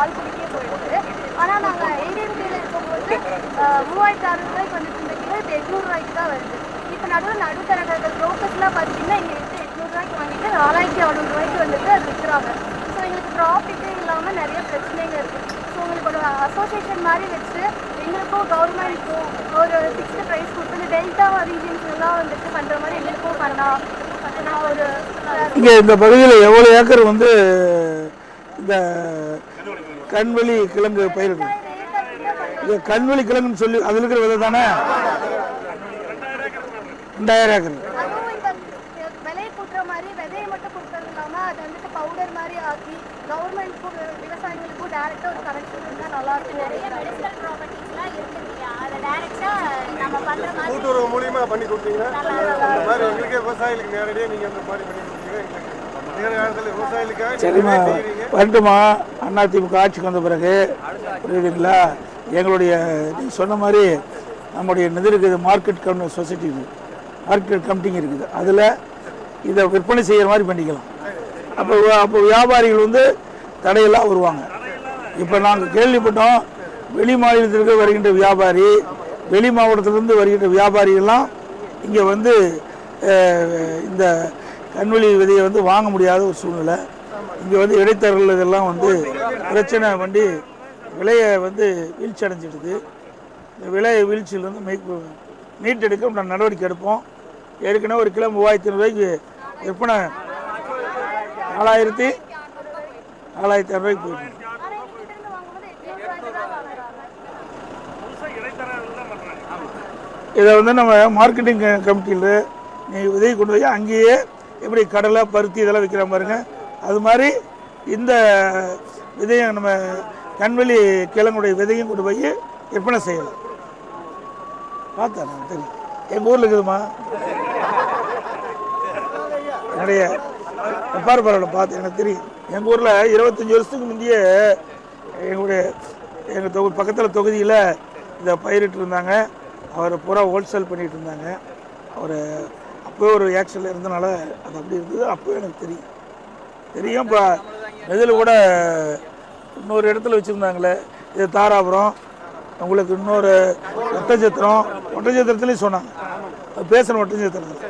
ஆள் சொல்லிட்டே போயிடுது. ஆனால் நாங்கள் ஏடிஎம்கேல இருக்கும்போது மூவாயிரத்தி அறுநூறு ரூபாய்க்கு வந்துட்டு இருந்த கீழே இப்போ எட்நூறுரூவாய்க்கு தான் வருது. இப்போ நடுவில் நடுத்தரகர்கள் ப்ரோக்கர்ஸ்லாம் பார்த்தீங்கன்னா இங்கே விற்று எட்நூறுரூவாய்க்கு வாங்கிட்டு நாலாயிரத்தி அறுநூறு ரூபாய்க்கு வந்துட்டு அது விற்கிறாங்க ஸோ எங்களுக்கு ப்ராஃபிட்டே இல்லாமல் நிறைய பிரச்சனைங்க இருக்குது ஸோ உங்களுக்கு ஒரு அசோசியேஷன் மாதிரி வச்சு எங்களுக்கும் கவர்மெண்ட்க்கும் ஒரு ஃபிக்ஸ்டு ப்ரைஸ் கொடுத்து இந்த டெல்டா ரீஜன்ஸ்லாம் வந்துட்டு பண்ணுற மாதிரி எங்களுக்கும் பண்ணலாம். நான் ஒரு இங்கே இந்த பகுதியில் எவ்வளோ ஏக்கர் வந்து இந்த கண்வெளி கிழங்கு பயிர்கள் இது கண்வெளி கிழங்குன்னு சொல்லி அதில் இருக்கிற விதை தானே? ரெண்டாயிரம் ஏக்கர். கூட்டுறவு மூலியமா பண்ணி கொடுத்தீங்கன்னா எங்களுக்கே விவசாயிகளுக்கு நேரடியாக நீங்கள் அந்த மாதிரி பண்ணி கொடுத்தீங்கன்னா சரிம்மா. வரட்டுமா அதிமுக ஆட்சிக்கு வந்த பிறகு புரியுதுங்களா? எங்களுடைய நீ சொன்ன மாதிரி நம்முடைய இது இருக்குது market cum society market committing இருக்குது. அதில் இதை விற்பனை செய்கிற மாதிரி பண்ணிக்கலாம். அப்போ அப்போ வியாபாரிகள் வந்து தடையெல்லாம் வருவாங்க. இப்போ நாங்கள் கேள்விப்பட்டோம் வெளி மாநிலத்திற்கு வருகின்ற வியாபாரி வெளி மாவட்டத்திலிருந்து வருகின்ற வியாபாரிகள்லாம் இங்கே வந்து இந்த கண்வெளி விதையை வந்து வாங்க முடியாத ஒரு சூழ்நிலை. இங்கே வந்து இடைத்தரகர்கள் இதெல்லாம் வந்து பிரச்சனை பண்ணி விலையை வந்து வீழ்ச்சி அடைஞ்சிடுது. இந்த விலை வீழ்ச்சியிலேருந்து மீ மீட்டெடுக்க நான் நடவடிக்கை எடுப்போம். ஏற்கனவே ஒரு கிலோ மூவாயிரத்தி ரூபாய்க்கு விற்பனை நாலாயிரத்தி நாலாயிரத்தி இரநூறுவாய்க்கு போயிட்டு இதை வந்து நம்ம மார்க்கெட்டிங் கமிட்டியில் நீ உதவி கொண்டு போய் அங்கேயே எப்படி கடலை பருத்தி இதெல்லாம் விற்கிற பாருங்க. அது மாதிரி இந்த விதையை நம்ம கண்வெளி கிழங்குடைய விதையும் கொண்டு போய் விற்பனை செய்யலாம். பார்த்தேன் நான் தெரியும். எங்கள் ஊரில் இருக்குதுமா நிறைய பாரு பரவாயில்ல பார்த்து எனக்கு தெரியும். எங்கள் ஊரில் இருபத்தஞ்சி வருஷத்துக்கு முந்தைய எங்களுடைய எங்கள் தொகு பக்கத்தில் தொகுதியில் இதை பயிரிட்டு இருந்தாங்க. அவர் பூரா ஹோல்சேல் பண்ணிகிட்டு இருந்தாங்க. அவர் அப்போ ஒரு ஆக்ஷனில் இருந்தனால அது அப்படி இருந்தது. அப்போ எனக்கு தெரியும். தெரியும். இப்போ இதில் கூட இன்னொரு இடத்துல வச்சுருந்தாங்களே. இது தாராபுரம். உங்களுக்கு இன்னொரு ஒட்டச்சத்திரம் ஒட்டச்சத்திரத்துலேயும் சொன்னாங்க. அது பேசணும் ஒட்டச்சத்திரத்தில்